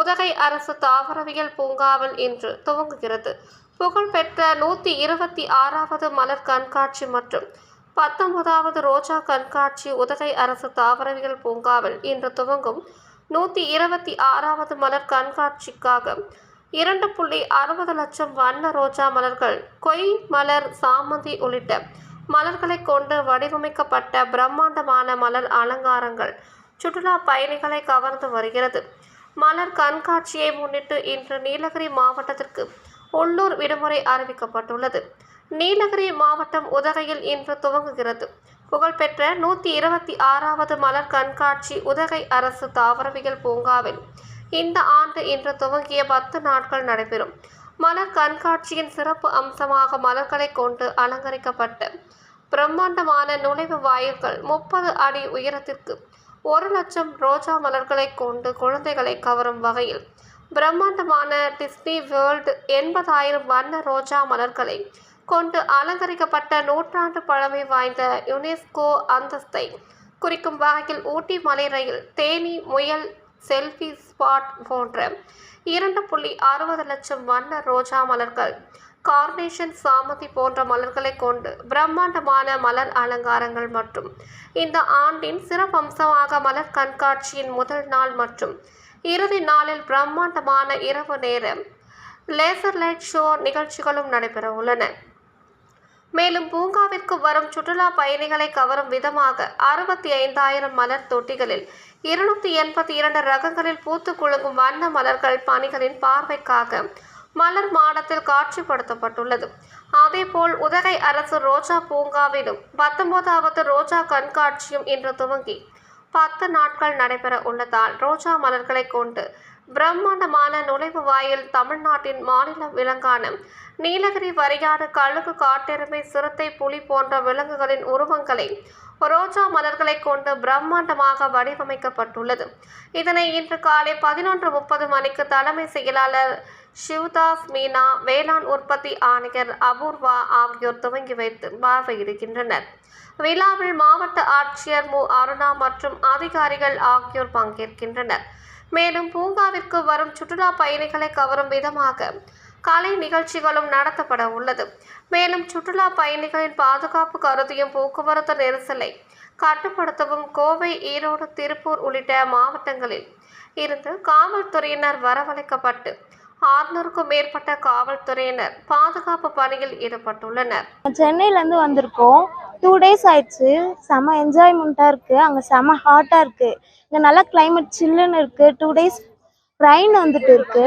உதகை அரசு தாவரவியல் பூங்காவில் இன்று துவங்குகிறது. புகழ்பெற்ற நூற்றி இருபத்தி ஆறாவது மலர் கண்காட்சி மற்றும் பத்தொன்பதாவது ரோஜா கண்காட்சி உதகை அரசு தாவரவியல் பூங்காவில் இன்று துவங்கும் நூற்றி இருபத்தி ஆறாவது மலர் கண்காட்சிக்காக இரண்டு புள்ளி அறுபது லட்சம் வண்ண ரோஜா மலர்கள் கொய் மலர் சாமந்தி உள்ளிட்ட மலர்களை கொண்டு வடிவமைக்கப்பட்ட பிரம்மாண்டமான மலர் அலங்காரங்கள் சுற்றுலா பயணிகளை கவர்ந்து வருகிறது. மலர் கண்காட்சியை முன்னிட்டு இன்று நீலகிரி மாவட்டத்திற்கு உள்ளூர் விடுமுறை அறிவிக்கப்பட்டுள்ளது. நீலகிரி மாவட்டம் உதகையில் இன்று துவங்குகிறது. புகழ்பெற்ற நூற்றி இருபத்தி ஆறாவது மலர் கண்காட்சி உதகை அரசு தாவரவியல் பூங்காவில் இந்த ஆண்டு இன்று துவங்கிய பத்து நாட்கள் நடைபெறும். மலர் கண்காட்சியின் சிறப்பு அம்சமாக மலர்களை கொண்டு அலங்கரிக்கப்பட்ட பிரம்மாண்டமான நுழைவு வாயில்கள் முப்பது அடி உயரத்திற்கு ஒரு லட்சம் ரோஜா மலர்களை கொண்டு குழந்தைகளை கவரும் வகையில் பிரம்மாண்டமான டிஸ்னி வேர்ல்டு எண்பதாயிரம் வண்ண ரோஜா மலர்களை கொண்டு அலங்கரிக்கப்பட்ட நூற்றாண்டு பழமை வாய்ந்த யுனெஸ்கோ அந்தஸ்தை குறிக்கும் வகையில் ஊட்டி மலை ரயில் தேனி முயல் செல்ஃபி ஸ்பாட் போன்ற இரண்டு புள்ளி அறுபது லட்சம் வண்ண ரோஜா மலர்கள் கார்னேஷன் சாமதி போன்ற மலர்களை கொண்டு பிரம்மாண்டமான மலர் அலங்காரங்கள் மற்றும் இந்த ஆண்டின் சிறப்பம்சமாக மலர் கண்காட்சியின் முதல் நாள் மற்றும் இறுதி நாளில் பிரம்மாண்டமான இரவு நேர லேசர் லைட் ஷோ நிகழ்ச்சிகளும் நடைபெற உள்ளன. மேலும் பூங்காவிற்கு வரும் சுற்றுலா பயணிகளை கவரும் விதமாக அறுபத்தி ஐந்தாயிரம் மலர் தொட்டிகளில் இருநூத்தி எண்பத்தி இரண்டு ரகங்களில் பூத்து குலுங்கும் வண்ண மலர்கள் பணிகளின் பார்வைக்காக மலர் மாடத்தில் காட்சிப்படுத்தப்பட்டுள்ளது. அதேபோல் உதகை அரசு ரோஜா பூங்காவிலும் பத்தொன்பதாவது ரோஜா கண்காட்சியும் இன்று துவங்கி பத்து நாட்கள் நடைபெற உள்ளதால் ரோஜா மலர்களை கொண்டு பிரம்மாண்டமான நுழைவு வாயில் தமிழ்நாட்டின் மாநில விலங்கான நீலகிரி வரியான கழுகு காட்டெருமை சிறுத்தை புலி போன்ற விலங்குகளின் உருவங்களை ரோஜா மலர்களை கொண்டு பிரம்மாண்டமாக வடிவமைக்கப்பட்டுள்ளது. இதனை இன்று காலை பதினொன்று முப்பது மணிக்கு தலைமை செயலாளர் சிவதாஸ் மீனா வேளாண் உற்பத்தி ஆணையர் அபூர்வா ஆகியோர் துவங்கி வைத்து பார்வையிடுகின்றனர். விழாவில் மாவட்ட ஆட்சியர் மு. அருணா மற்றும் அதிகாரிகள் ஆகியோர் பங்கேற்கின்றனர். மேலும் பூங்காவிற்கு வரும் சுற்றுலா பயணிகளை கவரும் விதமாக கலை நிகழ்ச்சிகளும் நடத்தப்பட உள்ளது. மேலும் சுற்றுலா பயணிகளின் பாதுகாப்பு கருதியும் போக்குவரத்து நெரிசலை கட்டுப்படுத்தவும் கோவை ஈரோடு திருப்பூர் உள்ளிட்ட மாவட்டங்களில் இருந்து காவல்துறையினர் வரவழைக்கப்பட்டு ஆறுநூறுக்கும் மேற்பட்ட காவல்துறையினர் பாதுகாப்பு பணியில் ஈடுபட்டுள்ளனர். சென்னையிலேருந்து வந்திருக்கோம். டூ டேஸ் ஆயிடுச்சு. செம என்ஜாய்மெண்ட்டாக இருக்குது அங்கே செம ஹாட்டாக இருக்குது இங்கே நல்லா கிளைமேட் சில்லுன்னு இருக்குது டூ டேஸ் ரெயின் வந்துட்டு இருக்குது